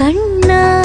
கண்ணா.